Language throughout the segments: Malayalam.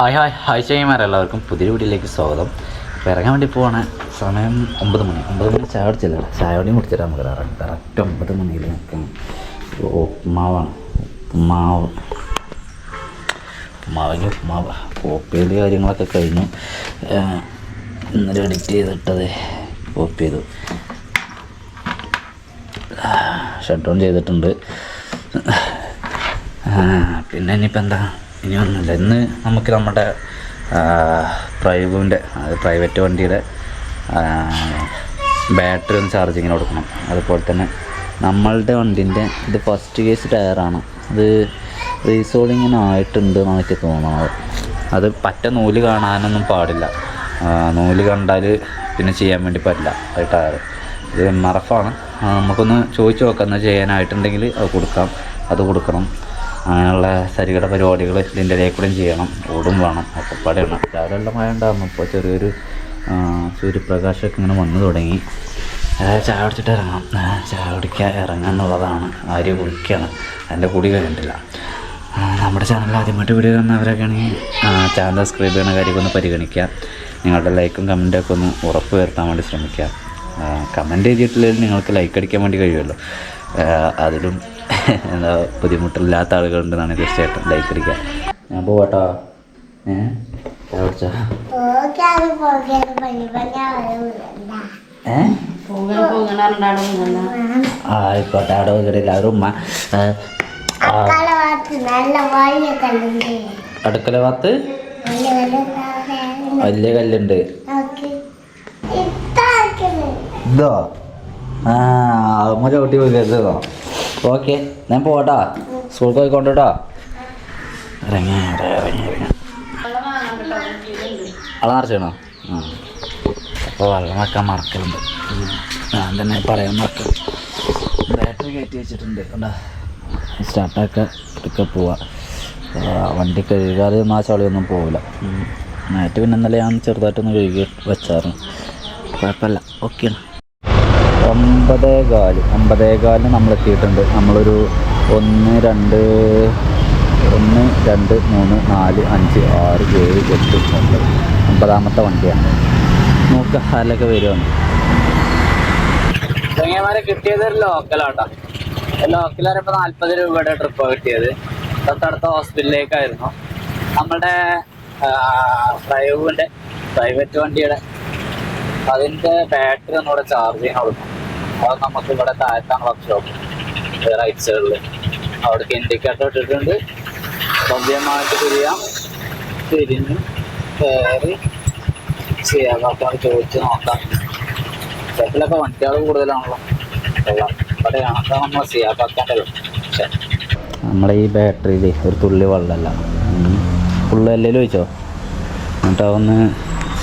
Hi hi. ഹായ് ചെയ്യുമാരെ എല്ലാവർക്കും പുതിയ വീട്ടിലേക്ക് സ്വാഗതം. ഇറങ്ങാൻ വേണ്ടി പോവാണ്. സമയം ഒമ്പത് മണി. ഒമ്പത് മണി ചായ അടിച്ചില്ല ചായ കുടിയും മുടിച്ചിട്ട് നമുക്ക് ഇറങ്ങാം. കറക്റ്റ് ഒമ്പത് മണിയിൽ നിൽക്കും ഉപ്മാവാണ് ഉപ്മാവ് ഉപ്മാവിന് ഉപ്മാവ് കോപ്പിയിൽ കാര്യങ്ങളൊക്കെ കഴിഞ്ഞു. ഇന്നലെ എഡിറ്റ് ചെയ്തിട്ടത് കോപ്പി ചെയ്തു. ഷട്ട് ഡൗൺ ചെയ്തിട്ടുണ്ട്. പിന്നെ ഇനിയിപ്പോൾ എന്താ? ഇനി ഒന്നുമില്ല ഇന്ന് നമുക്ക് നമ്മുടെ പ്രൈവിന്റെ അത് പ്രൈവറ്റ് വണ്ടിയുടെ ബാറ്ററി ഒന്ന് ചാർജിങ്ങിന് കൊടുക്കണം. അതുപോലെ തന്നെ നമ്മളുടെ വണ്ടിന്റെ ഇത് ഫസ്റ്റ് കേസ് ടയറാണ്. അത് റീസോളിങ്ങിന് ആയിട്ടുണ്ട് എന്നാണ് എനിക്ക് തോന്നുന്നത്. അത് പറ്റ നൂൽ കാണാനൊന്നും പാടില്ല. നൂൽ കണ്ടാൽ പിന്നെ ചെയ്യാൻ വേണ്ടി പറ്റില്ല അത് ടയർ ഇത് എം ആർ എഫ് ആണ് നമുക്കൊന്ന് ചോദിച്ച് നോക്കാം. എന്നാൽ ചെയ്യാനായിട്ടുണ്ടെങ്കിൽ അത് കൊടുക്കാം. അത് കൊടുക്കണം. അങ്ങനെയുള്ള സരികട പരിപാടികൾ ഇതിന്റെ ഇടയിൽ കൂടെയും ചെയ്യണം ഓടും വേണം ഒക്കെ പടയാണ് രാവിലെ എല്ലാം മഴ ഉണ്ടാകുന്നു ഇപ്പോൾ ചെറിയൊരു സൂര്യപ്രകാശമൊക്കെ ഇങ്ങനെ വന്നു തുടങ്ങി. അതായത് ചായ കുടിച്ചിട്ട് ഇറങ്ങാം. ചായ കുടിക്കാൻ ഇറങ്ങുക എന്നുള്ളതാണ് ആരും കുടിക്കുകയാണ് അതിന്റെ കൂടി കഴിഞ്ഞിട്ടില്ല നമ്മുടെ ചാനലിൽ ആദ്യമായിട്ട് വീഡിയോ കാണുന്നവരൊക്കെ ആണെങ്കിൽ ചാനൽ സബ്സ്ക്രൈബ് ചെയ്യുന്ന കാര്യമൊക്കെ ഒന്ന് പരിഗണിക്കുക. നിങ്ങളുടെ ലൈക്കും കമന്റൊക്കെ ഒന്ന് ഉറപ്പ് വരുത്താൻ വേണ്ടി ശ്രമിക്കുക. കമന്റ് ചെയ്തിട്ടില്ലെങ്കിൽ നിങ്ങൾക്ക് ലൈക്ക് അടിക്കാൻ വേണ്ടി കഴിയുമല്ലോ. അതിലും എന്താ ബുദ്ധിമുട്ടില്ലാത്ത ആളുകളുണ്ടെന്നാണ് തീർച്ചയായിട്ടും ലൈക്ക് അടിക്കുക ഞാൻ പോവാട്ടോ. ഏഹ് ആയിക്കോട്ടെ. അവിടെ വീടില്ല ഒരു ഉമ്മ. അടുക്കള ഭാഗത്ത് വലിയ കല്ലുണ്ട്. ഇതോ. ആ അമ്മ ചവിട്ടി പോയിതോ ഓക്കെ ഞാൻ പോട്ടാ സ്കൂൾ പോയിക്കോണ്ടോ ഇറങ്ങി ഇറങ്ങി ഇറങ്ങി നിറച്ചണോ ആ. അപ്പോൾ വെള്ളം വെക്കാൻ മറക്കലുണ്ട്. ഞാൻ തന്നെ പറയാൻ മറക്കും. ബാറ്ററി കയറ്റി വെച്ചിട്ടുണ്ട്. കണ്ടാ? സ്റ്റാർട്ടാക്കാൻ എടുക്ക പോവാ. വണ്ടി കഴുകാതെ ഒന്നും ആ ചളിയൊന്നും പോവില്ല. നേരത്തെ പിന്നെ ഇന്നലെ ഞാൻ ചെറുതായിട്ടൊന്ന് കഴുകി വെച്ചായിരുന്നു. കുഴപ്പമില്ല. ഓക്കെയാണ്. ഒമ്പതേ കാൽ ഒമ്പതേ കാലിന് നമ്മൾ എത്തിയിട്ടുണ്ട് നമ്മളൊരു ഒന്ന് രണ്ട് ഒന്ന് രണ്ട് മൂന്ന് നാല് അഞ്ച് ആറ് ഏഴ് എട്ട് ഒമ്പത്. ഒമ്പതാമത്തെ വണ്ടിയാണ്. നോക്ക ഹാലൊക്കെ വരുവാണ്. ചങ്ങന്മാരെ കിട്ടിയത് ഒരു ലോക്കലാട്ടോ. ലോക്കൽ നാൽപ്പത് രൂപയുടെ ട്രിപ്പ് കിട്ടിയത്. തൊട്ടടുത്ത ഹോസ്പിറ്റലിലേക്കായിരുന്നു. നമ്മുടെ പ്രൈവിന്റെ പ്രൈവറ്റ് വണ്ടിയുടെ അതിന്റെ ബാറ്ററി ഒന്നുകൂടെ ചാർജ് ചെയ്യാൻ കൊടുക്കും അത് നമുക്ക് ഇവിടെ താഴത്താണ് വർക്ക്ഷോപ്പ് റൈറ്റ് സൈഡിൽ അവിടേക്ക് ഇൻഡിക്കേറ്റർ ഇട്ടിട്ടുണ്ട്. ഭവ്യമായിട്ട് തിരിയാം. തിരിഞ്ഞ് കയറി ചെയ്യാം. ആൾക്കാർ ചോദിച്ച് നോക്കാം. ഷട്ടിലൊക്കെ വണ്ടികൾ കൂടുതലാണല്ലോ. നമ്മളെ ഈ ബാറ്ററിയിൽ ഒരു തുള്ളി വെള്ളമല്ല. ഫുള്ള് എല്ലാം ചോദിച്ചോ എന്നിട്ട്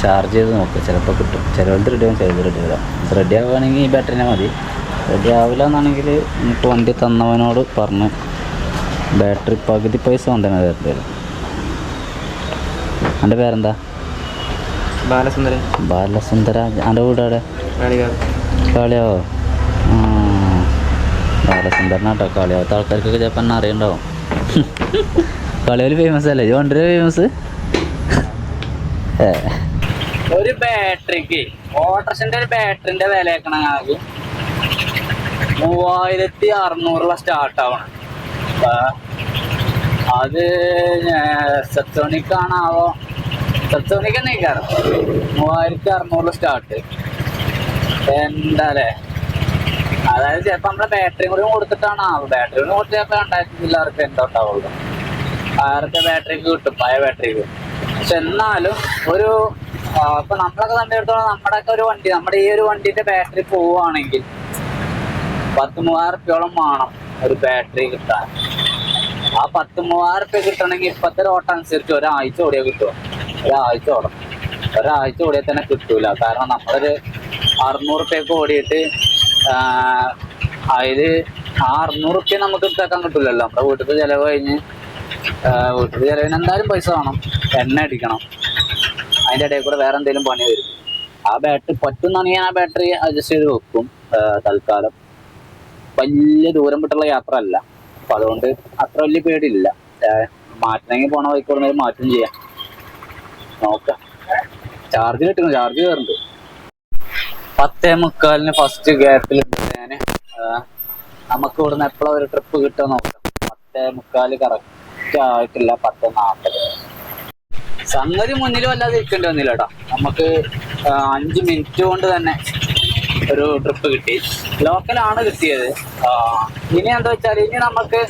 ചാർജ് ചെയ്ത് നോക്കുക ചിലപ്പോൾ കിട്ടും. ചിലവർക്ക് റെഡി ആവും ചിലത് റെഡി ആവില്ല. റെഡി ആവുകയാണെങ്കിൽ ഈ ബാറ്ററിനെ മതി. റെഡി ആവില്ല എന്നാണെങ്കിൽ നമുക്ക് വണ്ടി തന്നവനോട് പറഞ്ഞ് ബാറ്ററി പകുതി പൈസ കൊണ്ടുതന്നെ തരേണ്ടി വരും എന്റെ പേരെന്താ? ബാലസുന്ദരൻ. ബാലസുന്ദര. എന്റെ വീട് അവിടെ കാളിയാവോ. ബാലസുന്ദരനാട്ടോ കാളിയാവത്തെ ആൾക്കാർക്കൊക്കെ ചിലപ്പോൾ എന്നെ അറിയണ്ടാവും. കളിയാവൽ ഫേമസ് അല്ലേ? ജോണ്ടര് ഫേമസ് ഒരു ബാറ്ററിക്ക് ഓട്ടർസിന്റെ ഒരു ബാറ്ററിന്റെ വില ഞങ്ങൾക്ക് മൂവായിരത്തി അറുന്നൂറുള്ള സ്റ്റാർട്ട് ആവണം. അത് സെറ്റോണിക്കാണാവോ സെറ്റോണിക്ക് എന്നെ കാരണം മൂവായിരത്തി അറുന്നൂറിൽ സ്റ്റാർട്ട് എന്താ അല്ലേ അതായത് ചിലപ്പോൾ നമ്മുടെ ബാറ്ററി കൂടി കൊടുത്തിട്ടാണ് ബാറ്ററി കൂടി കൊടുത്ത് ചിലപ്പോൾ രണ്ടായിരത്തി ചില്ലാർക്ക് എന്തോട്ടാവുള്ളൂ ആയിരത്തെ ബാറ്ററിക്ക് കിട്ടും പഴയ ബാറ്ററിക്ക് പക്ഷെ എന്നാലും ഒരു ആ, ഇപ്പൊ നമ്മളൊക്കെ കണ്ടെടുത്തോളം നമ്മുടെയൊക്കെ ഒരു വണ്ടി നമ്മുടെ ഈ ഒരു വണ്ടിന്റെ ബാറ്ററി പോവുകയാണെങ്കിൽ പത്ത് മൂവായിരം റുപ്യോളം വേണം ഒരു ബാറ്ററി കിട്ടാൻ. ആ പത്ത് മൂവായിരം റുപ്യ കിട്ടണമെങ്കിൽ ഇപ്പത്തെ ഒരു ഓട്ടം അനുസരിച്ച് ഒരാഴ്ച ഓടിയാൽ കിട്ടുമോ ഒരാഴ്ച ഓടണം. ഒരാഴ്ച ഓടിയാൽ തന്നെ കിട്ടൂല. കാരണം നമ്മളൊരു അറുന്നൂറ് റുപ്യൊക്കെ ഓടിയിട്ട് അതിൽ ആ അറുന്നൂറ് റുപ്യ നമുക്ക് എടുത്തേക്കാൻ കിട്ടില്ലല്ലോ നമ്മുടെ വീട്ടിൽ ചിലവ് കഴിഞ്ഞ് വീട്ടിൽ ചിലവിന് എന്തായാലും പൈസ വേണം. എണ്ണ അടിക്കണം. അതിന്റെ ഇടയിൽ കൂടെ വേറെ എന്തെങ്കിലും പണി വരും. ആ ബാറ്ററി പറ്റുന്നാണെങ്കിൽ ആ ബാറ്ററി അഡ്ജസ്റ്റ് ചെയ്ത് വെക്കും തൽക്കാലം. വലിയ ദൂരം വിട്ടുള്ള യാത്ര അല്ല അപ്പൊ അതുകൊണ്ട് അത്ര വലിയ പേടിയില്ല. മാറ്റണമെങ്കിൽ പോണ വഴിക്ക് മാറ്റം ചെയ്യാം. നോക്കാം. ചാർജ് കിട്ടുന്നു ചാർജ് കയറുന്നുണ്ട്. പത്തേ മുക്കാലിന് ഫസ്റ്റ് ഗ്യാപ്പിൽ ഞാൻ നമുക്ക് ഇവിടുന്ന് എപ്പോഴും ഒരു ട്രിപ്പ് കിട്ടുക നോക്കാം. പത്തേ മുക്കാൽ കറക്റ്റ് ആയിട്ടില്ല പത്തേ നാൽപ്പത് സംഗതി മുന്നിൽ വല്ലാതെ ഇരിക്കേണ്ടി വന്നില്ല കേട്ടോ നമുക്ക് അഞ്ച് മിനിറ്റ് കൊണ്ട് തന്നെ ഒരു ട്രിപ്പ് കിട്ടി. ലോക്കലാണ് കിട്ടിയത്. ഇനി എന്താ വെച്ചാൽ ഇനി നമുക്ക്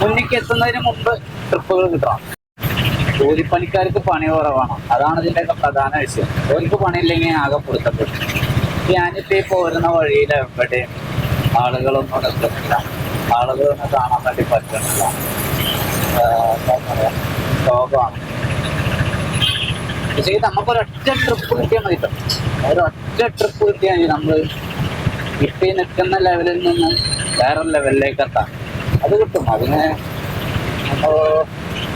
മുന്നിക്ക് എത്തുന്നതിന് മുമ്പ് ട്രിപ്പുകൾ കിട്ടണം. കൂലിപ്പണിക്കാർക്ക് പണി കുറവാണ്. അതാണ് ഇതിന്റെ ഒക്കെ പ്രധാന വിഷയം. അവർക്ക് പണിയില്ലെങ്കിൽ ആകെ പൊടുത്തപ്പെട്ടു ഞാനിപ്പോ ഈ പോരുന്ന വഴിയിൽ എവിടെയും ആളുകളൊന്നും എത്തുന്നില്ല ആളുകളൊന്നും കാണാൻ വേണ്ടി പറ്റുന്നില്ല. എന്താ പറയാ ശോകമാണ് പക്ഷേ നമുക്കൊരൊറ്റ ട്രിപ്പ് കിട്ടിയാൽ മതി ഒരു ഒരൊറ്റ ട്രിപ്പ് കിട്ടിയാൽ മതി നമ്മൾ കിട്ടി നിൽക്കുന്ന ലെവലിൽ നിന്ന് വേറെ ലെവലിലേക്ക് എത്താം അത് കിട്ടും അതിന് നമ്മൾ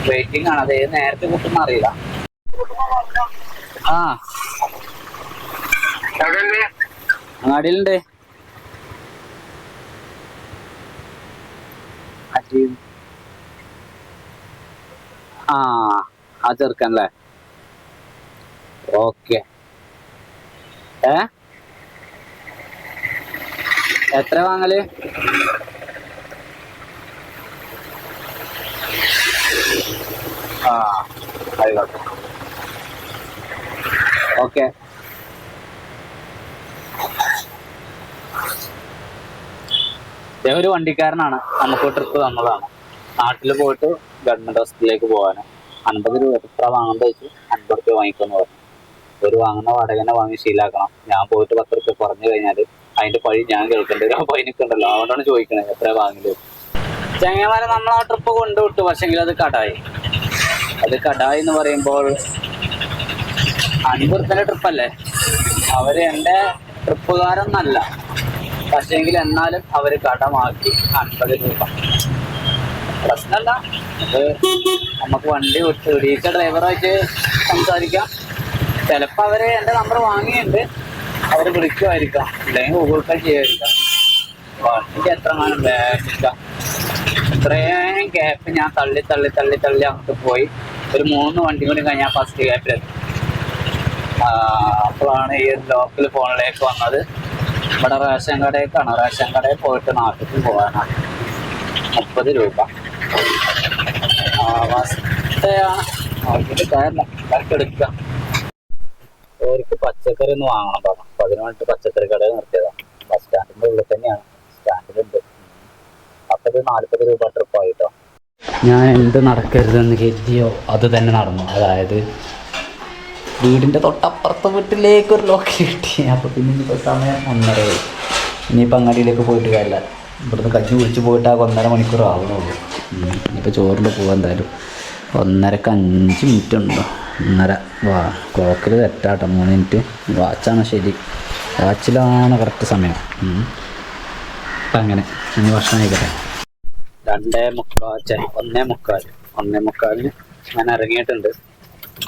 വെയിറ്റിംഗ് ആണ് അതേ ഏത് നേരത്തെ കിട്ടുന്ന അറിയില്ല ആ അങ്ങാടിയിലുണ്ട്. ആ ആ ചെറുക്കൻ അല്ലേ ഓക്കെ. ഏ? എത്ര വാങ്ങൽ? ആ ആയിക്കോട്ടെ. ഓക്കെ. അദ്ദേഹം ഒരു വണ്ടിക്കാരനാണ്. നമുക്ക് ട്രിപ്പ് തന്നതാണ്. നാട്ടിൽ പോയിട്ട് ഗവൺമെന്റ് ഹോസ്പിറ്റലിലേക്ക് പോകാൻ അൻപത് രൂപ എത്ര വാങ്ങുന്നത് വെച്ച് അൻപത് രൂപ വാങ്ങിക്കുമെന്ന് പറഞ്ഞു. ഒരു വാങ്ങുന്ന വാടകനെ വാങ്ങി ശീലാക്കണം. ഞാൻ പോയിട്ട് പത്ത് റുപ്യ കുറഞ്ഞു കഴിഞ്ഞാൽ അതിന്റെ പഴി ഞാൻ കേൾക്കേണ്ടി വരും. അപ്പൊ എനിക്കുണ്ടല്ലോ അതുകൊണ്ടാണ് ചോദിക്കണത് എത്ര വാങ്ങിയത് ചങ്ങന്മാരെ നമ്മൾ ആ ട്രിപ്പ് കൊണ്ടുവിട്ടു. പക്ഷെങ്കിൽ അത് കടായി. അത് കടായി എന്ന് പറയുമ്പോൾ അൻപുറത്തിന്റെ ട്രിപ്പല്ലേ അവർ എന്റെ ട്രിപ്പുകാരൊന്നല്ല. പക്ഷെങ്കിൽ എന്നാലും അവർ കടമാക്കി അൻപത് രൂപ. പ്രശ്നമല്ല അത് നമുക്ക് വണ്ടി വിട്ട് ഇടിയിച്ച ഡ്രൈവറായിട്ട് സംസാരിക്കാം. ചിലപ്പോൾ അവർ എന്റെ നമ്പർ വാങ്ങിയിട്ടുണ്ട്. അവർ വിളിക്കുമായിരിക്കാം. അല്ലെങ്കിൽ ഗൂഗിൾ പേ ചെയ്യുമായിരിക്കാം എനിക്ക് എത്ര മാനം ഇത്രയും ഗ്യാപ്പ് ഞാൻ തള്ളി തള്ളി തള്ളി തള്ളി അങ്ങോട്ട് പോയി. ഒരു മൂന്ന് വണ്ടി കൂടി കഴിഞ്ഞാൽ ഫസ്റ്റ് ഗ്യാപ്പിലെത്തി അപ്പോഴാണ് ഈ ലോക്കൽ ഫോണിലേക്ക് വന്നത്. ഇവിടെ റേഷൻ കടയിലേക്കാണ്. റേഷൻ കടയിൽ പോയിട്ട് നാട്ടിൽ പോകാനാണ്. മുപ്പത് രൂപ. അവസ്ഥയാണ് നോക്കിയിട്ട് കയറില്ല എടുക്കുക അവർക്ക് പച്ചക്കറി ഒന്ന് വാങ്ങണം പറഞ്ഞു അപ്പൊ അതിന് വേണ്ടിട്ട് പച്ചക്കറി കടയിൽ നിർത്തിയതാണ് ബസ് സ്റ്റാൻഡിന്റെ ഉള്ളിൽ തന്നെയാണ്. സ്റ്റാൻഡിലുണ്ട്. അപ്പൊ ഇത് നാല്പത് രൂപ ട്രിപ്പ് ആയിട്ടോ ഞാൻ എന്ത് നടക്കരുതെന്ന് കരുതിയോ അത് തന്നെ നടന്നു. അതായത് വീടിന്റെ തൊട്ടപ്പുറത്തെ വീട്ടിലേക്ക് ഒരു ലോക്ക് കിട്ടി. അപ്പോൾ പിന്നെ ഇപ്പൊ സമയം ഒന്നരയായി. ഇനിയിപ്പോൾ അങ്ങാടിയിലേക്ക് പോയിട്ട് കാര്യമില്ല. ഇവിടുന്ന് കഞ്ഞി കുടിച്ച് പോയിട്ട് ആ ഒന്നര മണിക്കൂർ ആവണുള്ളൂ ഉം. ഇനിയിപ്പോൾ ചോറിൽ പോകാൻ എന്തായാലും. ഒന്നരക്ക് അഞ്ച് മിനിറ്റ് ഉണ്ടോ? ഒന്നര. വാ ക്ലോക്കിൽ തെറ്റാട്ടോ മൂന്ന് മിനിറ്റ് വാച്ചാണ് ശരി? വാച്ചിലാണ് കറക്റ്റ് സമയം. അപ്പം അങ്ങനെ. ഇനി ഭക്ഷണം കഴിക്കട്ടെ. രണ്ടേ മുക്കാൽ ഒന്നേ മുക്കാൽ. ഒന്നേ മുക്കാലിന് ഞാൻ ഇറങ്ങിയിട്ടുണ്ട്.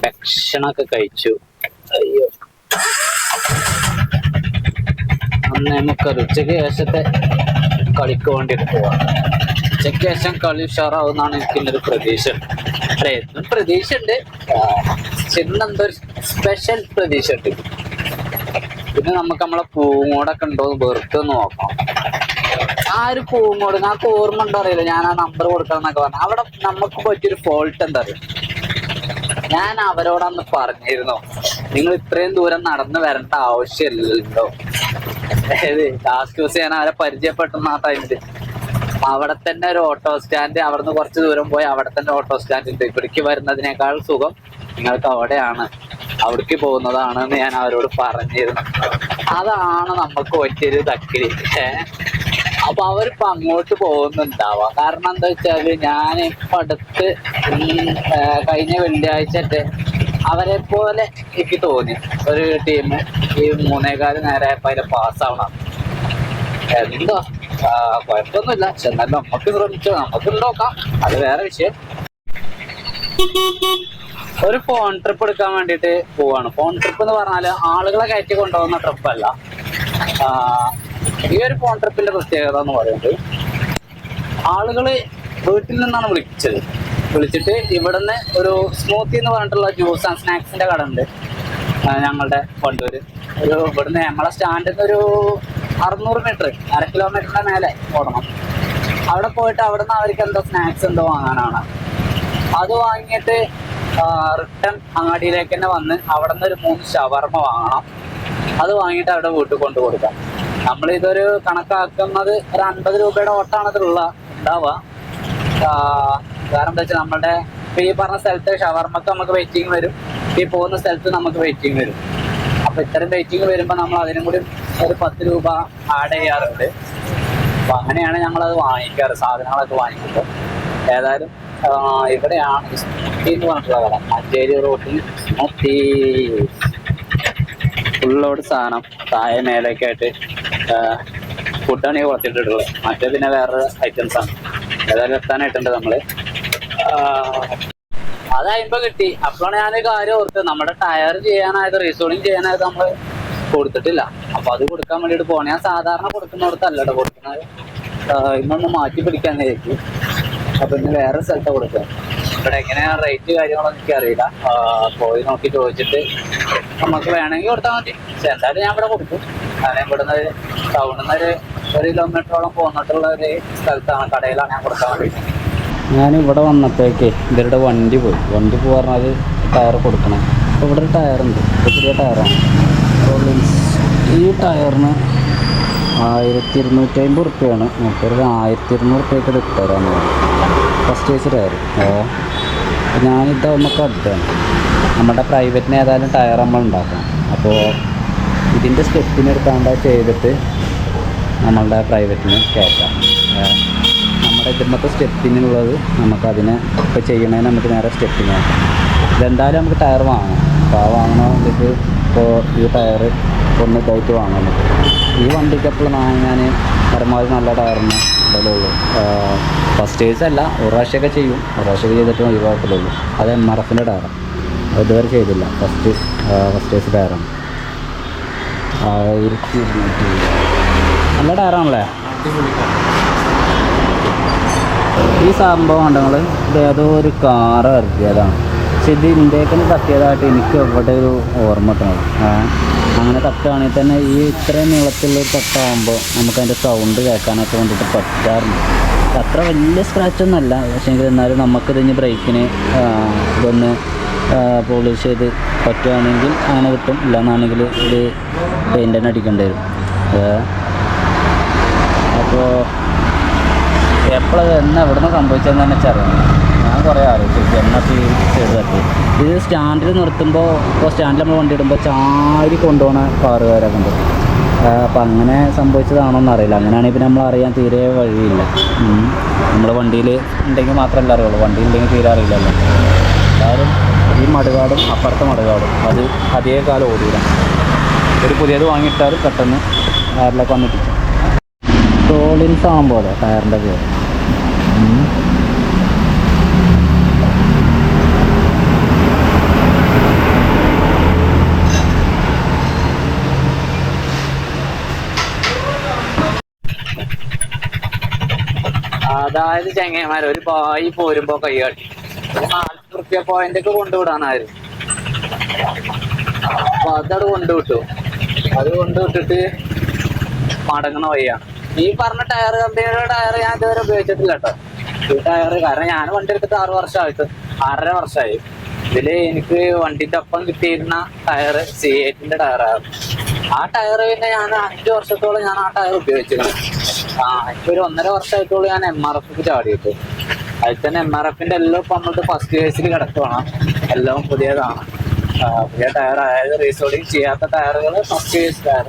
ഭക്ഷണമൊക്കെ കഴിച്ചു. അയ്യോ. ഒന്നേ മുക്കാൽ. ഉച്ചയ്ക്ക് ശേഷത്തെ കളിക്ക് വേണ്ടിയിട്ട് പോവാം. ഉച്ചയ്ക്ക് ശേഷം കളി ഉഷാറാവുന്നതാണ് എനിക്കിന്നൊരു പ്രതീക്ഷ. അല്ല എന്നും പ്രതീക്ഷ ഉണ്ട് ചെന്നെന്തോ സ്പെഷ്യൽ പ്രതീക്ഷ ഉണ്ട് പിന്നെ നമുക്ക് നമ്മളെ പൂങ്ങോടൊക്കെ ഉണ്ടോ എന്ന് ഒന്ന് ആ ഒരു പൂങ്ങോട് ഞങ്ങൾക്ക് ഓർമ്മ ഉണ്ടോ അറിയില്ല. ഞാൻ ആ നമ്പർ കൊടുക്കണം എന്നൊക്കെ പറഞ്ഞു. അവിടെ നമുക്ക് പറ്റിയൊരു ഫോൾട്ട് എന്താ പറയുക ഞാൻ അവരോടന്ന് പറഞ്ഞിരുന്നു നിങ്ങൾ ഇത്രയും ദൂരം നടന്നു വരേണ്ട ആവശ്യമില്ലല്ലോ. അതായത് ലാസ്റ്റ് ദിവസം ഞാൻ അവരെ പരിചയപ്പെട്ടെന്ന് ആ ടൈമിൽ അവിടെ തന്നെ ഒരു ഓട്ടോ സ്റ്റാൻഡ് അവിടുന്ന് കുറച്ച് ദൂരം പോയി അവിടെ തന്നെ ഓട്ടോ സ്റ്റാൻഡ് ഉണ്ട്. ഇവിടേക്ക് വരുന്നതിനേക്കാൾ സുഖം നിങ്ങൾക്ക് അവിടെയാണ്. അവിടേക്ക് പോകുന്നതാണ് എന്ന് ഞാൻ അവരോട് പറഞ്ഞിരുന്നു. അതാണ് നമുക്ക് പറ്റിയൊരു തക്കിരി അപ്പൊ അവരിപ്പോ അങ്ങോട്ട് പോകുന്നുണ്ടാവാം. കാരണം എന്താ വെച്ചാൽ ഞാൻ ഇപ്പൊ അടുത്ത് കഴിഞ്ഞ വെള്ളിയാഴ്ച അവരെ പോലെ എനിക്ക് തോന്നി. ഒരു ടീം ഈ മൂന്നേകാൽ നേരമായപ്പോ അതിലെ പാസ്സാവണം എന്തോ? കുഴപ്പമൊന്നുമില്ല. പക്ഷെ നമുക്ക് ശ്രമിച്ചോ നമുക്ക് നോക്കാം. അത് വേറെ വിഷയം. ഒരു ഫോൺ ട്രിപ്പ് എടുക്കാൻ വേണ്ടിയിട്ട് പോവാണ്. ഫോൺ ട്രിപ്പ് എന്ന് പറഞ്ഞാൽ ആളുകളെ കയറ്റി കൊണ്ടുപോകുന്ന ട്രിപ്പല്ല ഈ ഒരു ഫോൺ ട്രിപ്പിന്റെ പ്രത്യേകത എന്ന് പറയുന്നത് ആളുകൾ വീട്ടിൽ നിന്നാണ് വിളിച്ചത്. വിളിച്ചിട്ട് ഇവിടുന്ന് ഒരു സ്മൂത്തി എന്ന് പറഞ്ഞിട്ടുള്ള ജ്യൂസ് ആൻഡ് സ്നാക്സിന്റെ കട ഉണ്ട്. ഞങ്ങളുടെ കൊണ്ടൂര്. ഒരു ഇവിടുന്ന് ഞങ്ങളെ സ്റ്റാൻഡിൽ നിന്ന് ഒരു അറുന്നൂറ് മീറ്റർ അര കിലോമീറ്ററിന്റെ മേലെ ഓടണം. അവിടെ പോയിട്ട് അവിടെ നിന്ന് അവർക്ക് എന്തോ സ്നാക്സ് എന്തോ വാങ്ങാനാണ്. അത് വാങ്ങിയിട്ട് റിട്ടേൺ അങ്ങാടിയിലേക്ക് തന്നെ വന്ന് അവിടെ നിന്ന് ഒരു മൂന്ന് ഷവർമ വാങ്ങണം. അത് വാങ്ങിയിട്ട് അവിടെ വീട്ടിൽ കൊണ്ടു കൊടുക്കാം നമ്മൾ ഇതൊരു കണക്കാക്കുന്നത് ഒരു അൻപത് രൂപയുടെ ഓട്ടാണ് ഇതിലുള്ള ഉണ്ടാവുക കാരണം എന്താ വെച്ചാൽ ഇപ്പൊ ഈ പറഞ്ഞ സ്ഥലത്ത് ഷവർമ്മക്ക് നമുക്ക് വെയിറ്റിംഗ് വരും. ഈ പോകുന്ന സ്ഥലത്ത് നമുക്ക് വെയിറ്റിംഗ് വരും. അപ്പൊ ഇത്തരം വെയിറ്റിംഗ് വരുമ്പോൾ നമ്മൾ അതിനും കൂടി ഒരു പത്ത് രൂപ ആഡ് ചെയ്യാറുണ്ട്. അപ്പൊ അങ്ങനെയാണ് അത് വാങ്ങിക്കാറ് സാധനങ്ങളൊക്കെ വാങ്ങിക്കുമ്പോൾ. ഏതായാലും ഇവിടെയാണ് പറഞ്ഞിട്ടുള്ള കട. മഞ്ചേരി റോട്ടിൽ ഫുള്ളോട് സാധനം താഴെ മേലേക്ക് ആയിട്ട് ഫുഡാണ് ഈ കൊടുത്തിട്ടുള്ളത് മറ്റേ പിന്നെ വേറെ ഐറ്റംസ് ആണ്. ഏതായാലും എത്താനായിട്ടുണ്ട് നമ്മൾ. അതായപ്പോ കിട്ടി. അപ്പോഴാണ് ഞാൻ കാര്യം ഓർത്ത് നമ്മുടെ ടയർ ചെയ്യാനായത് റീസോളിങ് ചെയ്യാനായത് നമ്മൾ കൊടുത്തിട്ടില്ല. അപ്പൊ അത് കൊടുക്കാൻ വേണ്ടിട്ട് പോണേ ഞാൻ സാധാരണ കൊടുക്കുന്ന കൊടുക്കുന്നത്. ആ, ഇന്നൊന്ന് മാറ്റി പിടിക്കാൻ കഴിക്കും അപ്പൊ ഇന്ന് വേറെ സ്ഥലത്ത് കൊടുക്കുക. ഇവിടെ എങ്ങനെയാണ് റേറ്റ് കാര്യങ്ങളൊന്നും എനിക്ക് അറിയില്ല. പോയി നോക്കി ചോദിച്ചിട്ട് നമുക്ക് വേണമെങ്കിൽ കൊടുത്താൽ മതി. പക്ഷെ എന്തായാലും ഞാൻ ഇവിടെ കൊടുക്കും. കാരണം ഇവിടുന്ന് ടൗണിൽ നിന്ന് ഒരു കിലോമീറ്ററോളം പോന്നിട്ടുള്ള ഒരു സ്ഥലത്താണ് കടയിലാണ് ഞാൻ കൊടുക്കാൻ വേണ്ടി ഞാൻ ഇവിടെ വന്നപ്പോഴേക്ക് ഇവരുടെ വണ്ടി പോയി. വണ്ടി പോകാറത് ടയർ കൊടുക്കണം. അപ്പോൾ ഇവിടെ ഒരു ടയറുണ്ട് പുതിയ ടയറാണ് ഈ ടയറിന് ആയിരത്തി ഇരുന്നൂറ്റി അമ്പത് റുപ്യാണ് മറ്റൊരു ആയിരത്തി ഇരുന്നൂറ് റുപ്യക്ക് ഇത് പറഞ്ഞു ഫസ്റ്റ് ചേച്ചി ടയർ ഞാനിത് നമുക്ക് അടുത്താണ് നമ്മുടെ പ്രൈവറ്റിന് ഏതായാലും ടയർ നമ്മൾ ഉണ്ടാക്കണം. അപ്പോൾ ഇതിന്റെ സ്റ്റെപ്പിന് എടുക്കാണ്ട് ചെയ്തിട്ട് നമ്മളുടെ പ്രൈവറ്റിന് കയറ്റാം നമ്മുടെ ഇതിമത്തെ സ്റ്റെപ്പിനുള്ളത് നമുക്കതിനെ ഇപ്പോൾ ചെയ്യണതിന് നമുക്ക് നേരെ സ്റ്റെപ്പിന് ഇതെന്തായാലും നമുക്ക് ടയർ വാങ്ങണം. അപ്പോൾ ആ വാങ്ങണ ഇപ്പോൾ ഈ ടയർ ഒന്ന് ഇതായിട്ട് വാങ്ങാൻ ഈ വണ്ടിക്ക് എപ്പോഴും ഞാൻ പരമാവധി നല്ല ടയറിന് ഇടലുള്ളൂ ഫസ്റ്റ് ഏഴ്സ് അല്ല ഒരു പ്രാവശ്യമൊക്കെ ചെയ്യും. ഒരു പ്രാവശ്യമൊക്കെ ചെയ്തിട്ട് ഒഴിവാക്കലുള്ളൂ അത് എം ആർ എഫിന്റെ ടയറാണ് ഇതുവരെ ചെയ്തില്ല. ഫസ്റ്റ് ഫസ്റ്റ് ഏഴ്സ് ടയറാണ് ആയിരത്തി ഇരുന്നൂറ്റി നല്ല ടയറാണല്ലേ ഈ സംഭവം ഉണ്ടെങ്കിൽ ഇത് ഏതോ ഒരു കാറ് ഇറക്കിയതാണ് പക്ഷെ ഇത് ഇന്ത്യക്കന്നെ തട്ടിയതായിട്ട് എനിക്ക് എവിടെ ഒരു ഓർമ്മ കിട്ടണം അങ്ങനെ തട്ടുകയാണെങ്കിൽ തന്നെ ഈ ഇത്രയും നീളത്തിലുള്ള തട്ടാകുമ്പോൾ നമുക്ക് അതിന്റെ സൗണ്ട് കേൾക്കാനൊക്കെ വേണ്ടിയിട്ട് പറ്റാറുണ്ട്. അത്ര വലിയ സ്ക്രാച്ച് ഒന്നല്ല പക്ഷേ എങ്കിൽ എന്നാലും നമുക്കിത് ഇനി ബ്രേക്കിന് ഇതൊന്ന് പോളിഷ് ചെയ്ത് പറ്റുകയാണെങ്കിൽ അങ്ങനെ കിട്ടും. ഇല്ലാന്നാണെങ്കിൽ ഇത് പെയിന്റ് തന്നെ അടിക്കേണ്ടി വരും. അപ്പോൾ എപ്പോഴത് എന്നെ നിന്ന് സംഭവിച്ചതെന്ന് തന്നെ ചെറിയ ഞാൻ കുറേ ആലോചിച്ചു എന്നൊക്കെ ചെയ്ത് തട്ടി ഇത് സ്റ്റാൻഡിൽ നിർത്തുമ്പോൾ ഇപ്പോൾ സ്റ്റാൻഡിൽ നമ്മൾ വണ്ടി ഇടുമ്പോൾ ചാരി കൊണ്ടുപോകണ കാറുകാരൊക്കെ ഉണ്ട് അപ്പം അങ്ങനെ സംഭവിച്ചതാണോ എന്നറിയില്ല. അങ്ങനെയാണെങ്കിൽ പിന്നെ നമ്മൾ അറിയാൻ തീരെ വഴിയില്ല. നമ്മൾ വണ്ടിയിൽ ഉണ്ടെങ്കിൽ മാത്രമല്ല അറിയുള്ളൂ. വണ്ടി ഉണ്ടെങ്കിൽ തീരെ അറിയില്ലല്ലോ. എല്ലാവരും ഈ മടുകാടും അപ്പുറത്തെ മടുകാടും അത് അതേ കാലം ഓടിയില്ല. ഒരു പുതിയത് വാങ്ങിയിട്ടാൽ പെട്ടെന്ന് ടയറിലൊക്കെ വന്നിട്ട് ടോളിൻസ് ആകുമ്പോൾ ടയറിന്റെ പേര്? അതായത് ചെങ്ങന്മാർ ഒരു ബായി പോരുമ്പോ കൈ കാട്ടി. ഒരു നാൽപ്പത് റുപ്യ പോയിന്റ് ഒക്കെ കൊണ്ടുവിടാനായിരുന്നു. അപ്പൊ അതവിടെ കൊണ്ടുവിട്ടു. അത് കൊണ്ടുവിട്ടിട്ട് മടങ്ങണ വഴിയാണ് ഈ പറഞ്ഞ ടയർ കമ്പനിയുടെ ടയർ ഞാൻ ഇതുവരെ ഉപയോഗിച്ചിട്ടില്ല കേട്ടോ ഈ ടയർ കാരണം ഞാൻ വണ്ടി എടുത്തിട്ട് ആറ് വർഷമായിട്ട് ആറര വർഷമായി. ഇതിൽ എനിക്ക് വണ്ടിന്റെ ഒപ്പം കിട്ടിയിരുന്ന ടയർ സി എയ്റ്റിന്റെ ടയറായിരുന്നു ആ ടയർ പിന്നെ ഞാൻ അഞ്ചു വർഷത്തോളം ഞാൻ ആ ടയർ ഉപയോഗിച്ചിരുന്നു. ആ ഇപ്പൊ ഒരു ഒന്നര വർഷമായിട്ടുള്ളൂ ഞാൻ എം ആർ എഫ് ചാടിയിട്ട്. അതിൽ തന്നെ എം ആർ എഫിന്റെ എല്ലാം ഇപ്പൊ നമ്മളുടെ ഫസ്റ്റ് കേസിൽ കിടക്കുവാണ്. എല്ലാം പുതിയതാണ്. പുതിയ ടയർ അതായത് റീസോളിങ് ചെയ്യാത്ത ടയറുകൾ ഫസ്റ്റ് കേസ് ടയർ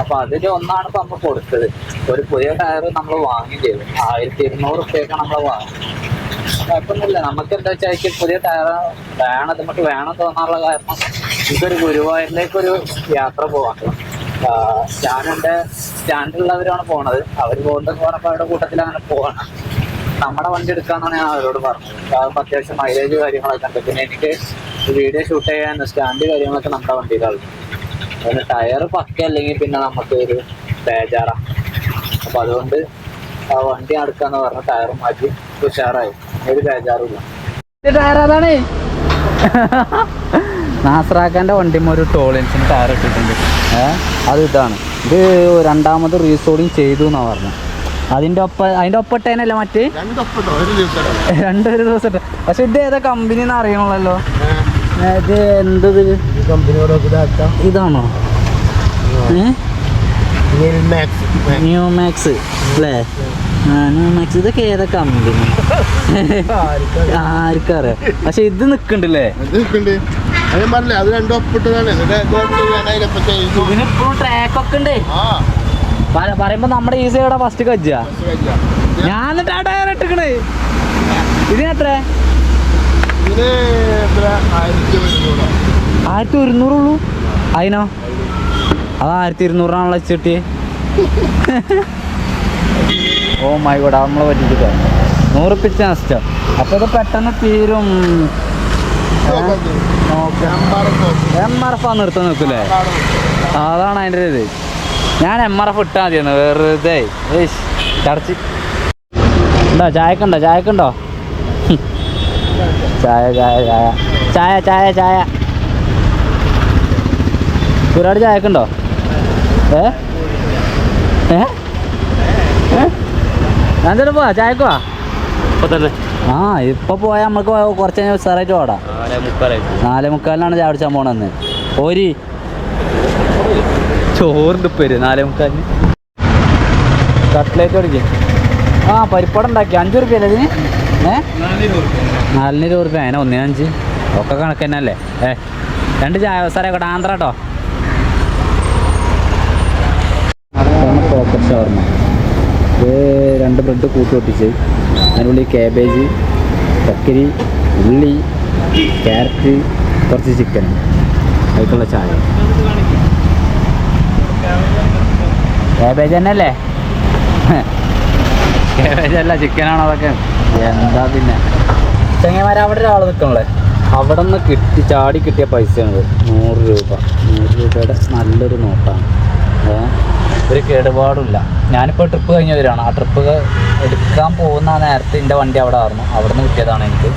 അപ്പൊ അതിൽ ഒന്നാണ് ഇപ്പൊ നമ്മൾ കൊടുത്തത്. ഒരു പുതിയ ടയർ നമ്മൾ വാങ്ങി ചെയ്തു. ആയിരത്തി ഇരുന്നൂറ് റുപ്യൊക്കെ നമ്മൾ വാങ്ങി. കുഴപ്പമൊന്നുമില്ല. നമുക്ക് എന്താ വെച്ചാൽ പുതിയ ടയർ വേണം നമുക്ക് വേണം തോന്നാനുള്ള കാരണം എനിക്കൊരു ഗുരുവായൂരിലേക്ക് ഒരു യാത്ര പോകാൻ ഞാൻ എന്റെ സ്റ്റാൻഡിലുള്ളവരാണ് പോണത്. അവർ പോകുന്നതെന്ന് പറഞ്ഞപ്പോൾ അവരുടെ കൂട്ടത്തിൽ അങ്ങനെ പോകണം നമ്മുടെ വണ്ടി എടുക്കാന്നാണ് ഞാൻ അവരോട് പറഞ്ഞത്. അപ്പൊ അത്യാവശ്യം മൈലേജ് കാര്യങ്ങളൊക്കെ ഉണ്ട്. പിന്നെ എനിക്ക് വീഡിയോ ഷൂട്ട് ചെയ്യാൻ സ്റ്റാൻഡ് കാര്യങ്ങളൊക്കെ നമ്മുടെ വണ്ടിയിലാണ്. അതിന് ടയർ പക്ക അല്ലെങ്കിൽ പിന്നെ നമുക്ക് ഒരു ബേജാറാണ് അപ്പൊ അതുകൊണ്ട് ആ വണ്ടി അടുക്കാന്ന് പറഞ്ഞ ടയർ മാറ്റി ഉഷാറായി. ഒരു ബേജാറില്ല ടയർ അതാണ് നാസറാക്കാന്റെ വണ്ടിമ്മ ഒരു ടോളിൻസിന് ടയർ ഇട്ടിട്ടുണ്ട്. അത് ഇതാണ് ഇത് രണ്ടാമത് റീസോഡിങ് ചെയ്തു എന്നാണ് പറഞ്ഞത് അതിന്റെ ഒപ്പ അതിന്റെ ഒപ്പട്ടേനല്ല മറ്റേ? രണ്ടൊരു ദിവസം. പക്ഷെ ഇത് ഏതാ കമ്പനി എന്ന് അറിയണല്ലോ ഇത് എന്തത്? ഇതാണോ? New max. അല്ലേ? New max. ഇതൊക്കെ ഏതാ കമ്പനി? ആർക്കറിയാം. പക്ഷെ ഇത് നിക്കണ്ടല്ലേ? ഞാൻ പറഞ്ഞില്ലേ അത് രണ്ടും ഒപ്പിട്ടതാണ്. ഇതിനിപ്പോഴും ട്രാക്ക് ഒക്കെ ഉണ്ട്. പറയുമ്പോ നമ്മുടെ ഈ സൈഡ് ഫസ്റ്റ് കജ്ജാ ഞാൻ എന്നിട്ട് ആ ടയർ ഇട്ടിക്കണേ. ഇതിനെത്ര ആയിരത്തി ഒരുന്നൂറ്. ഉള്ളു. ഒരുന്നൂറുള്ളൂ അതിനോ അത് ആയിരത്തി ഇരുന്നൂറാണല്ലോ വെച്ചിട്ട് ഓ മൈ ഗോഡ് നമ്മളെ പറ്റിച്ചിട്ടോ നൂറ് പിച്ച നഷ്ടം. അപ്പൊ ഇത് പെട്ടെന്ന് തീരും. എം ആർ എഫ് ആ നിർത്താൻ നിൽക്കൂലേ അതാണ് അതിന്റെ ഇത്. ഞാൻ എം ആർ എഫ് ഇട്ടാൽ മതിയെന്ന് വെറുതെ. ചടച്ച്. ഉണ്ടോ? ചായക്കുണ്ടോ? ചായക്കുണ്ടോ? ചായ ചായ ചായ. ചായ ചായ ചായ. ഒരുപാട് ചായക്കുണ്ടോ? ഏ? ഏ? ഞാൻ പോവാ ചായക്കുവാ ഇപ്പൊ തന്നെ ആ ഇപ്പൊ പോയാൽ നമുക്ക് കുറച്ച് കഴിഞ്ഞാൽ ഉസാറായിട്ട് ഓടാം നാലേ മുക്കാലിനാണ് ചാടിച്ചാൻ പോണെന്ന്. ഓരി ചോറിന്റെ പേര് നാലേ മുക്കാലിന്. കട്ട്ലേറ്റ് അടിക്കും ആ പരിപ്പടം ഉണ്ടാക്കി. അഞ്ചു റുപ്യ അല്ലേ ഇതിന്? ഏ? നാലിന് ഇരുപത് റുപ്യ അതിനെ ഒന്നിന് അഞ്ച്. ഒക്കെ കണക്ക് തന്നെ അല്ലേ? ഏ രണ്ട് ചായ സാറേ കേട്ടോ ആന്ധ്ര കേട്ടോ. ഷവർമ്മ രണ്ട് ബ്രെഡ് കൂട്ടി അതിനുള്ളിൽ കാബേജ് കക്കരി ഉള്ളി ക്യാരറ്റ് കുറച്ച് ചിക്കൻ അതിലേക്കുള്ള ചായ. കാബേജ് തന്നെ അല്ലേ കാബേജ് അല്ല ചിക്കനാണോ അതൊക്കെ? എന്താ പിന്നെ? ചെങ്ങന്മാർ അവിടെ ഒരാൾ നിൽക്കണല്ലേ അവിടെ നിന്ന് കിട്ടി ചാടി കിട്ടിയ പൈസയാണിത് നൂറ് രൂപ. നൂറ് രൂപയുടെ നല്ലൊരു നോട്ടാണ്. ഒരു കേടുപാടില്ല. ഞാനിപ്പോൾ ട്രിപ്പ് കഴിഞ്ഞവരാണ്. ആ ട്രിപ്പ് എടുക്കാൻ പോകുന്ന നേരത്തെ എന്റെ വണ്ടി അവിടെ ആയിരുന്നു. അവിടെ നിന്ന് കിട്ടിയതാണ് എനിക്ക്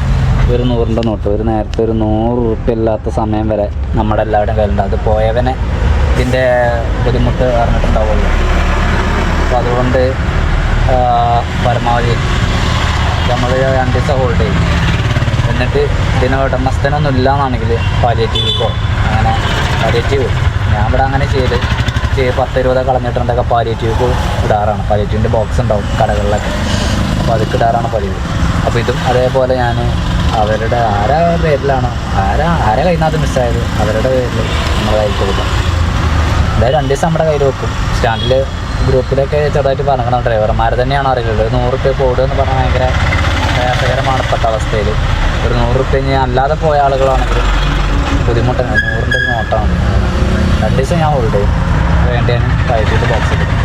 ഒരു നൂറിന്റെ നോട്ട്. ഒരു നേരത്തെ ഒരു നൂറ് ഉറുപ്പ്യ ഇല്ലാത്ത സമയം വരെ നമ്മുടെ എല്ലാവരുടെയും കയ്യിലുണ്ട്. അത് പോയവനെ ഇതിന്റെ ബുദ്ധിമുട്ട് അറിഞ്ഞിട്ടുണ്ടാവുള്ളൂ അപ്പോൾ അതുകൊണ്ട് പരമാവധി നമ്മൾ രണ്ട് ദിവസം ഹോൾഡ് ചെയ്യും എന്നിട്ട് ഇതിന് ഉടമസ്ഥനൊന്നും ഇല്ലയെന്നാണെങ്കിൽ പാലിയേറ്റീവിക്കോ അങ്ങനെ പാലിയേറ്റീവ് ഞാൻ ഇവിടെ അങ്ങനെ ചെയ്ത്. ചെയ്ത് പത്ത് ഇരുപത് കളഞ്ഞിട്ടുണ്ടെങ്കിൽ പാലിയേറ്റീവ് ഇടാറാണ്. പാലിയേറ്റീവിന്റെ ബോക്സ് ഉണ്ടാവും കടകളിലൊക്കെ. അപ്പോൾ അതൊക്കെ ഇടാറാണ് പതിവ്. അപ്പോൾ ഇതും അതേപോലെ ഞാൻ അവരുടെ ആരാ പേരിലാണോ? ആരാ ആരെ അത് മിസ്സായത് അവരുടെ പേരിൽ നമ്മൾ കയ്യിൽ കൊടുക്കാം. എന്തായാലും രണ്ട് ദിവസം നമ്മുടെ കയ്യിൽ വെക്കും. സ്റ്റാൻഡിൽ ഗ്രൂപ്പിലൊക്കെ ചെറുതായിട്ട് പറഞ്ഞണം ഡ്രൈവർമാരെ തന്നെയാണ് അറിയുള്ളത് നൂറ് റുപ്യ കൂടുക എന്ന് പറഞ്ഞാൽ ഭയങ്കര പ്രയാസകരമാണ് ഇപ്പോഴത്തെ അവസ്ഥയിൽ ഒരു നൂറ് റുപ്യ ഇനി അല്ലാതെ പോയ ആളുകളാണെങ്കിലും ബുദ്ധിമുട്ടാണ്. നൂറിന്റെ നോട്ടാണ്. രണ്ട് ദിവസം ഞാൻ ഹോൾഡ് ചെയ്യും. വേണ്ടിയാണ് കഴിച്ചിട്ട് ബോക്സ് എടുക്കും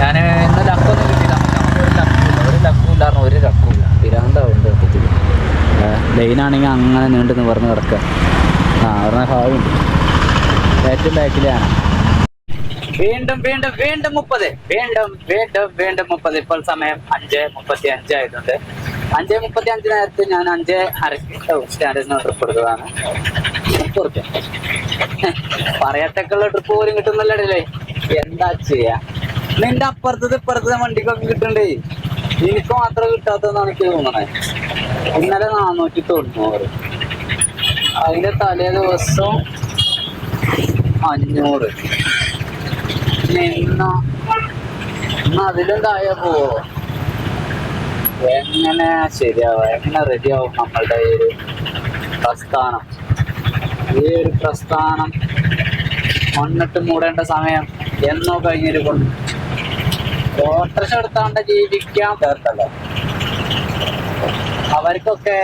ഞാൻ ഇന്ന് ലക്കൊന്നും കിട്ടിയില്ല. ഒരു ലക്കുമില്ല ഒരു ലക്കുമില്ല ഒരു ലക്കുമില്ല പിരാന്താവുണ്ട് സത്യത്തിൽ ലൈനാണെങ്കിൽ അങ്ങനെ നീണ്ടു പറഞ്ഞ് കിടക്കുക. ആ പറഞ്ഞ ഹാവുണ്ട് ഏറ്റവും ബാക്കിലാണ് വീണ്ടും വീണ്ടും വീണ്ടും മുപ്പത്. വീണ്ടും വീണ്ടും വീണ്ടും മുപ്പത്. ഇപ്പോൾ സമയം അഞ്ച് മുപ്പത്തി അഞ്ച് ആയിട്ടുണ്ട്. അഞ്ച് മുപ്പത്തി അഞ്ച് നേരത്തെ ഞാൻ അഞ്ച് അരക്കിട്ട സ്റ്റാൻഡേർഡിന് ട്രിപ്പ് എടുത്തതാണ്. റുപ്യ പറയത്തക്കുള്ള ട്രിപ്പ് പോലും കിട്ടുന്നല്ലേ എന്താ ചെയ്യാ? നിന്റെ അപ്പുറത്തത് ഇപ്പുറത്തത് വണ്ടിക്കൊക്കെ കിട്ടണ്ടേ? എനിക്ക് മാത്രം കിട്ടാത്തതെന്നാണ് എനിക്ക് തോന്നണേ. ഇന്നലെ നാനൂറ്റി തൊണ്ണൂറ്. അതിന്റെ തലേ ദിവസം അഞ്ഞൂറ്. നിന്ന അതിലും താഴെ എങ്ങനെ ശരിയാവും? എങ്ങനെ റെഡിയാവും നമ്മളുടെ ഈ ഒരു പ്രസ്ഥാനം? ഈ ഒരു പ്രസ്ഥാനം മണ്ണിട്ട് മൂടേണ്ട സമയം എന്നോ കഴിഞ്ഞിരിക്കുന്നു ഓട്ടർഷ എടുത്താണ്ട് ജീവിക്കാൻ ചേർത്തല്ലോ അവർക്കൊക്കെ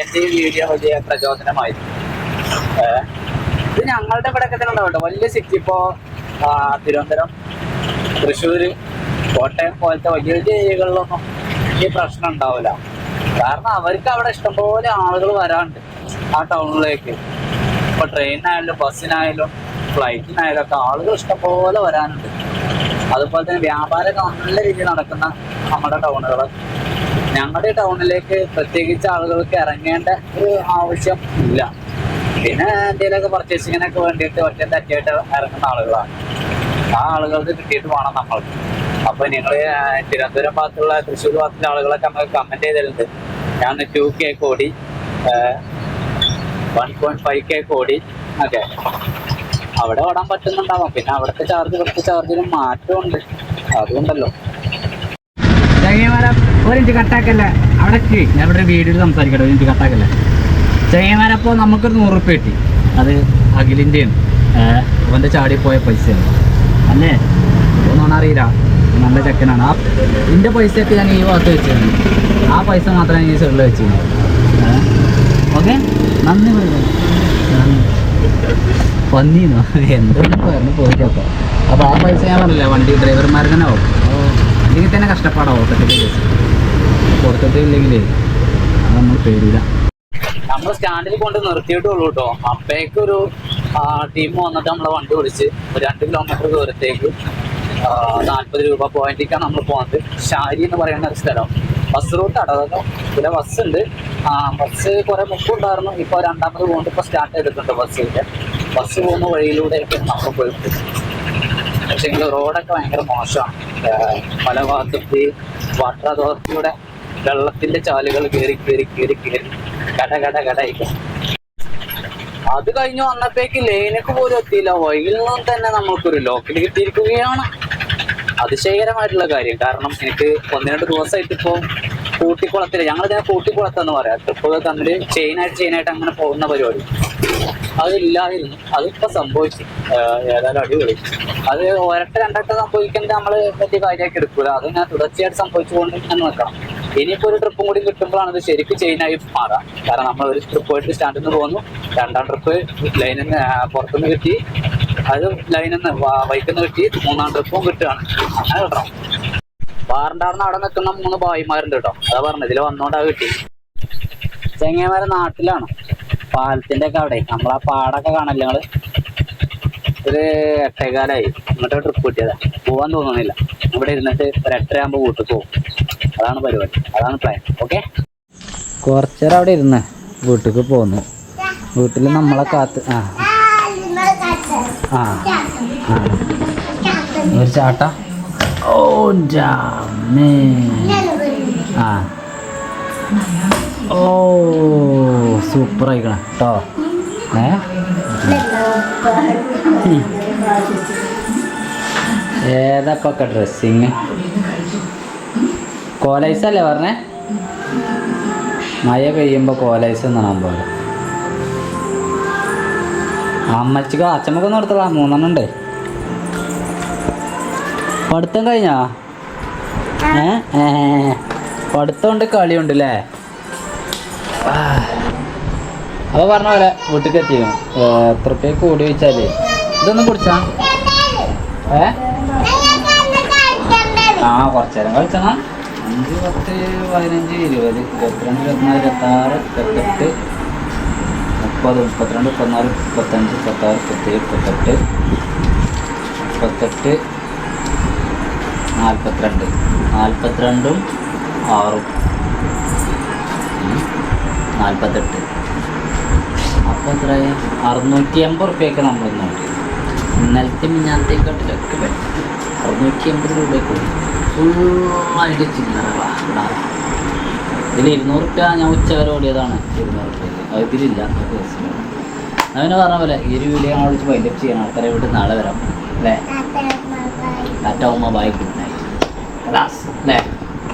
എന്റെ ഈ വീഡിയോ വലിയ പ്രചോദനമായി ഇത് ഞങ്ങളുടെ ഇവിടെ ഒക്കെ തന്നെ ഉണ്ടാവും വലിയ സിറ്റി ഇപ്പോ തിരുവനന്തപുരം തൃശ്ശൂര് കോട്ടയം പോലത്തെ വലിയ വലിയ ഏരിയകളിലൊന്നും ഈ പ്രശ്നം ഉണ്ടാവില്ല. കാരണം അവർക്ക് അവിടെ ഇഷ്ടംപോലെ ആളുകൾ വരാണ്ട് ആ ടൗണിലേക്ക് ഇപ്പൊ ട്രെയിനിനായാലും ബസ്സിനായാലും ഫ്ലൈറ്റിനായാലും ഒക്കെ ആളുകൾ ഇഷ്ടംപോലെ വരാനുണ്ട്. അതുപോലെ തന്നെ വ്യാപാരമൊക്കെ നല്ല രീതിയിൽ നടക്കുന്ന നമ്മുടെ ടൗണുകൾ ഞങ്ങളുടെ ടൗണിലേക്ക് പ്രത്യേകിച്ച് ആളുകൾക്ക് ഇറങ്ങേണ്ട ഒരു ആവശ്യം ഇല്ല. പിന്നെ എന്തെങ്കിലുമൊക്കെ പർച്ചേസിങ്ങിനൊക്കെ വേണ്ടിയിട്ട് ഒറ്റ തെറ്റായിട്ട് ഇറങ്ങുന്ന ആളുകളാണ്. ആ ആളുകൾക്ക് കിട്ടിയിട്ട് വേണം നമ്മൾക്ക്. അപ്പൊ നിങ്ങൾ തിരുവനന്തപുരം ഭാഗത്തുള്ള തൃശ്ശൂർ ഭാഗത്തുള്ള ആളുകളൊക്കെ നമുക്ക് കമന്റ് ചെയ്തിട്ടുണ്ട്. ഞാൻ ടു കെ കോടി വൺ പോയിന്റ് ഫൈവ് കെ കോടി അതെ അവിടെ ഓടാൻ പറ്റുന്നുണ്ടാവാം. പിന്നെ അവിടുത്തെ ചാർജ് ഇവിടുത്തെ ചാർജിലും മാറ്റമുണ്ട്. അതുകൊണ്ടല്ലോ. ചങ്ങന്മാരെ ഒരു കട്ടാക്കല്ല അവിടെ ഞാൻ വീഡിയോയിൽ കട്ടാക്കല്ല നമുക്കൊരു നൂറ് റുപ്യ കിട്ടി. അത് അവന്റെ ചാടി പോയ പൈസയാണ്. അല്ലേ? ഒന്നും അറിയില്ല. നല്ല ചെക്കനാണ്. ആ എന്റെ പൈസയൊക്കെ ഞാൻ ഈ ഭാഗത്ത് വെച്ചിരുന്നു. ആ പൈസ മാത്രമേ ഈ സൈഡിൽ വെച്ചിരുന്നു. ഓക്കെ? നന്ദി പറയുന്നു പന്നീന്നോ എന്തൊന്നും പറഞ്ഞു പോയിട്ടപ്പോൾ അപ്പോൾ ആ പൈസ ഞാൻ പറഞ്ഞില്ല വണ്ടി ഡ്രൈവർമാർ തന്നെ ആവും. അല്ലെങ്കിൽ തന്നെ കഷ്ടപ്പാടാവും ഓട്ടത്തിന്റെ കേസ് കൊടുത്തിട്ടില്ലെങ്കിലേ അത് നമ്മൾ പേരില്ല നമ്മൾ സ്റ്റാൻഡിൽ കൊണ്ട് നിർത്തിയിട്ടുള്ളൂ കേട്ടോ. അപ്പേക്കൊരു ടീം വന്നിട്ട് നമ്മളെ വണ്ടി ഓടിച്ച് ഒരു രണ്ട് കിലോമീറ്റർ ദൂരത്തേക്ക് നാൽപ്പത് രൂപ പോയിന്റിലേക്കാണ് നമ്മൾ പോകുന്നത് ഷാരി എന്ന് പറയുന്ന ഒരു സ്ഥലം. ബസ് റൂട്ട് അതൊക്കെ പിന്നെ ബസ് ഉണ്ട്. ആ ബസ് കുറെ മുമ്പ് ഇപ്പോൾ രണ്ടാമത് പോകുന്നത് ഇപ്പോൾ സ്റ്റാർട്ട് ചെയ്തിട്ടുണ്ട് ബസ്സിന്റെ ബസ് പോകുന്ന വഴിയിലൂടെയൊക്കെ നമ്മൾ പോയിട്ട്. പക്ഷേ റോഡൊക്കെ ഭയങ്കര മോശമാണ്. പല ഭാഗത്തും വാട്ടർ അതോറിറ്റിയുടെ വെള്ളത്തിന്റെ ചാലുകൾ കയറി കയറി കയറി കയറി കട കട കടയിക്കും അത് കഴിഞ്ഞ് വന്നപ്പോഴേക്ക് ലൈനൊക്കെ പോലും എത്തിയില്ല. വഴിയിൽ നിന്നും തന്നെ നമുക്കൊരു ലോക്കൽ കിട്ടിയിരിക്കുകയാണ്. അതിശയകരമായിട്ടുള്ള കാര്യം. കാരണം എനിക്ക് ഒന്ന് രണ്ട് ദിവസമായിട്ട് ഇപ്പോൾ കൂട്ടിക്കുളത്തിൽ ഞങ്ങളിതിനെ കൂട്ടിക്കുളത്ത് കൂട്ടിക്കുളത്തെന്ന് പറയാം. ട്രിപ്പുകൾ തമ്മിൽ ചെയിനായിട്ട് ചെയിനായിട്ട് അങ്ങനെ പോകുന്ന പരിപാടി. അതില്ലായിരുന്നു. അതിപ്പോ സംഭവിച്ചു. ഏതായാലും അടിപൊളി. അത് ഒരട്ട രണ്ടട്ട സംഭവിക്കുന്നത് നമ്മൾ വലിയ കാര്യമാക്കി എടുക്കൂല. അത് ഞാൻ തുടർച്ചയായിട്ട് സംഭവിച്ചുകൊണ്ട് എന്ന് നിൽക്കണം. ഇനിയിപ്പോ ഒരു ട്രിപ്പും കൂടി കിട്ടുമ്പോഴാണ് ഇത് ശരിക്കും ചെയിനായി മാറാം. കാരണം നമ്മൾ ഒരു ട്രിപ്പ് പോയിട്ട് സ്റ്റാൻഡിൽ നിന്ന് പോകുന്നു രണ്ടാം ട്രിപ്പ് ലൈനിൽ നിന്ന് പുറത്തുനിന്ന് കിട്ടി. അത് ലൈനിൽ നിന്ന് ബൈക്കിൽ കിട്ടി മൂന്നാം ട്രിപ്പും കിട്ടുകയാണ്. അങ്ങനെ കിട്ടണം വാറണ്ടാർന്ന് അവിടെ നിൽക്കുന്ന മൂന്ന് ഭായിമാരുണ്ട് കേട്ടോ. അതാ പറഞ്ഞത് ഇതിൽ വന്നോണ്ട് കിട്ടി. ചെങ്ങന്മാരെ നാട്ടിലാണ്. പാലത്തിന്റെ ഒക്കെ അവിടെ. നമ്മളാ പാടൊക്കെ കാണല്ലേ ഞങ്ങൾ ഒരു എട്ടേകാലായി. ഇങ്ങോട്ട് ട്രിപ്പ് കിട്ടിയതാ. പോവാൻ തോന്നുന്നില്ല. ഇവിടെ ഇരുന്നിട്ട് ഒരു എട്ടരയാകുമ്പോ വീട്ടിൽ പോകും അതാണ് പരിപാടി. അതാണ് പ്ലാൻ ഓക്കെ കുറച്ചേരം അവിടെ ഇരുന്ന് വീട്ടിലേക്ക് പോന്നു. വീട്ടിൽ നമ്മളെ കാത്ത് ആ ആ. ഒരു ചാട്ട. ഓ ആ. ഓ സൂപ്പർ ആയിക്കണ കേട്ടോ ഏ. ഏതാപ്പൊക്കെ ഡ്രസ്സിങ് കോലൈസല്ലേ പറഞ്ഞേ? മഴ പെയ്യുമ്പോൾ കോലൈസ് എന്നാണ് പോലെ അമ്മച്ചിക്കോ അച്ഛമ്മക്കോ നിർത്തല മൂന്നെണ്ണം ഉണ്ട്. പഠിത്തം കഴിഞ്ഞാ? ഏ? ഏ പഠിത്തം ഉണ്ട് കളിയുണ്ട് അല്ലേ അപ്പോൾ പറഞ്ഞ പോലെ വീട്ടിലേക്ക് എത്തിയോ? എത്ര പേ കൂടി വെച്ചാൽ ഇതൊന്നും കുടിച്ചാ? ഏ? ആ കുറച്ച് നേരം കളിച്ചണം. അഞ്ച് പത്ത് പതിനഞ്ച് ഇരുപത് ഇരുപത്തിരണ്ട് ഇരുപത്തിനാല് ഇരുപത്താറ് ഇരുപത്തെട്ട് മുപ്പത് മുപ്പത്തിരണ്ട് മുപ്പത്തിനാല് മുപ്പത്തഞ്ച് മുപ്പത്താറ് മുപ്പത്തേഴ് മുപ്പത്തെട്ട്. മുപ്പത്തെട്ട് നാൽപ്പത്തിരണ്ട് നാൽപ്പത്തിരണ്ടും ആറും. നാൽപ്പത്തെട്ട് അപ്പോൾ എത്ര അറുന്നൂറ്റി എൺപത് റുപ്യൊക്കെ നമ്മൾ നോക്കി. ഇന്നലത്തെ മിഞ്ഞാത്തേക്കാട്ടിലൊക്കെ പറ്റും അറുന്നൂറ്റി എൺപത് രൂപയ്ക്ക് ഫുള്ളായിട്ട് ചില്ലറ ഇതിൽ ഇരുന്നൂറ് രൂപ ഞാൻ ഉച്ച വരെ ഓടിയതാണ്. ഇരുന്നൂറ് രൂപ ഇതിലില്ല അവനെ പറഞ്ഞ പോലെ ഈ ഒരു വീഡിയോ ഞാൻ വിളിച്ച് വൈൻഡപ്പ് ചെയ്യണം. അത്ര വിട്ട് നാളെ വരാം. അല്ലേ? ടാറ്റ ഉമ്മ ബൈ ഗുഡ് നൈറ്റ് അല്ലേ